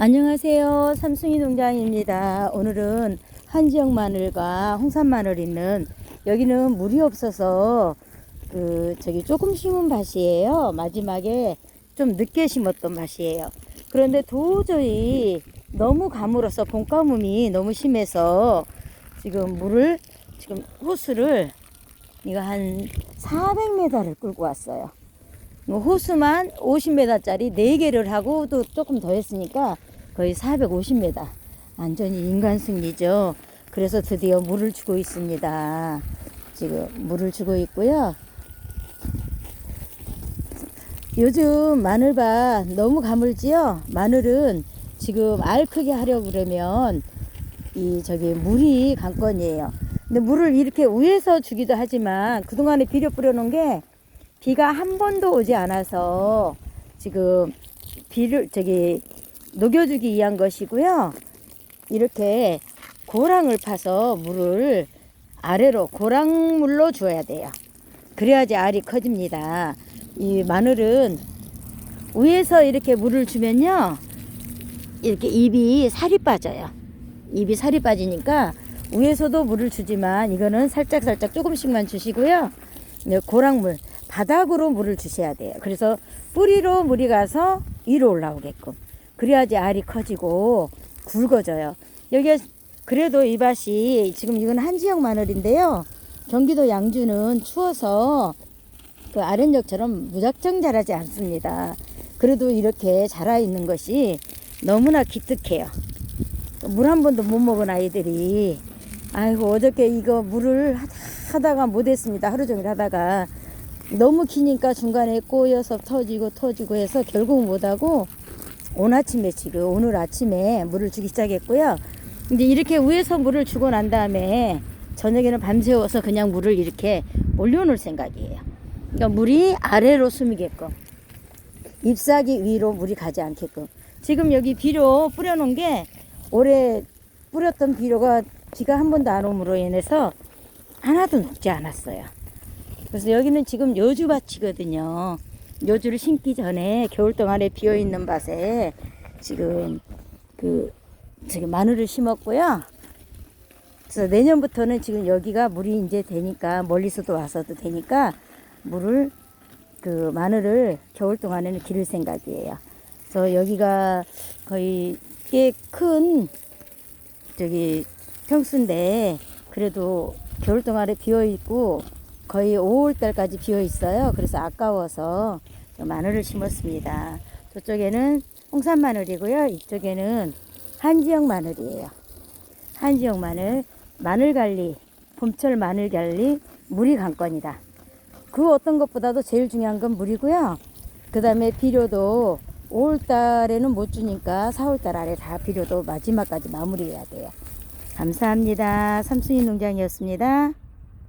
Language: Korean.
안녕하세요. 삼승이 농장입니다. 오늘은 한지역 마늘과 홍산 마늘 있는 여기는 물이 없어서 그 저기 조금 심은 밭이에요. 마지막에 좀 늦게 심었던 밭이에요. 그런데 도저히 너무 가물어서 봄가뭄이 너무 심해서 지금 물을 지금 호수를 이거 한 400m를 끌고 왔어요. 뭐 호수만 50m짜리 4개를 하고 또 조금 더 했으니까 거의 450m. 완전히 인간 승리죠. 그래서 드디어 물을 주고 있습니다. 지금 물을 주고 있고요. 요즘 마늘밭 너무 가물지요? 마늘은 지금 알 크게 하려고 그러면 이 저기 물이 관건이에요. 근데 물을 이렇게 위에서 주기도 하지만 그동안에 비료 뿌려놓은 게 비가 한 번도 오지 않아서 지금 비를 저기 녹여주기 위한 것이고요. 이렇게 고랑을 파서 물을 아래로 고랑물로 줘야 돼요. 그래야지 알이 커집니다. 이 마늘은 위에서 이렇게 물을 주면요. 이렇게 잎이 살이 빠져요. 잎이 살이 빠지니까 위에서도 물을 주지만 이거는 살짝 살짝 조금씩만 주시고요. 네, 고랑물 바닥으로 물을 주셔야 돼요. 그래서 뿌리로 물이 가서 위로 올라오게끔. 그래야지 알이 커지고 굵어져요. 여기 그래도 이 밭이 지금 이건 한지역 마늘인데요. 경기도 양주는 추워서 그 아련역처럼 무작정 자라지 않습니다. 그래도 이렇게 자라 있는 것이 너무나 기특해요. 물 한 번도 못 먹은 아이들이 아이고 어저께 이거 물을 하다- 하다가 못했습니다. 하루 종일 하다가 너무 기니까 중간에 꼬여서 터지고 터지고 해서 결국 못하고 오늘 아침에 지금 오늘 아침에 물을 주기 시작했고요. 이제 이렇게 위에서 물을 주고 난 다음에 저녁에는 밤새워서 그냥 물을 이렇게 올려놓을 생각이에요. 그러니까 물이 아래로 숨이게끔 잎사귀 위로 물이 가지 않게끔 지금 여기 비료 뿌려놓은 게 올해 뿌렸던 비료가 비가 한 번도 안 오므로 인해서 하나도 녹지 않았어요. 그래서 여기는 지금 여주밭이거든요. 여주를 심기 전에 겨울 동안에 비어 있는 밭에 지금 그 저기 마늘을 심었고요. 그래서 내년부터는 지금 여기가 물이 이제 되니까 멀리서도 와서도 되니까 물을 그 마늘을 겨울 동안에는 기를 생각이에요. 그래서 여기가 거의 꽤 큰 저기 평수인데 그래도 겨울 동안에 비어 있고 거의 5월 달까지 비어 있어요. 그래서 아까워서 마늘을 심었습니다. 저쪽에는 홍산 마늘이고요. 이쪽에는 한지역 마늘이에요. 한지역 마늘, 마늘 관리, 봄철 마늘 관리, 물이 관건이다. 그 어떤 것보다도 제일 중요한 건 물이고요. 그 다음에 비료도 5월 달에는 못 주니까 4월 달 아래 다 비료도 마지막까지 마무리해야 돼요. 감사합니다. 삼순이 농장이었습니다.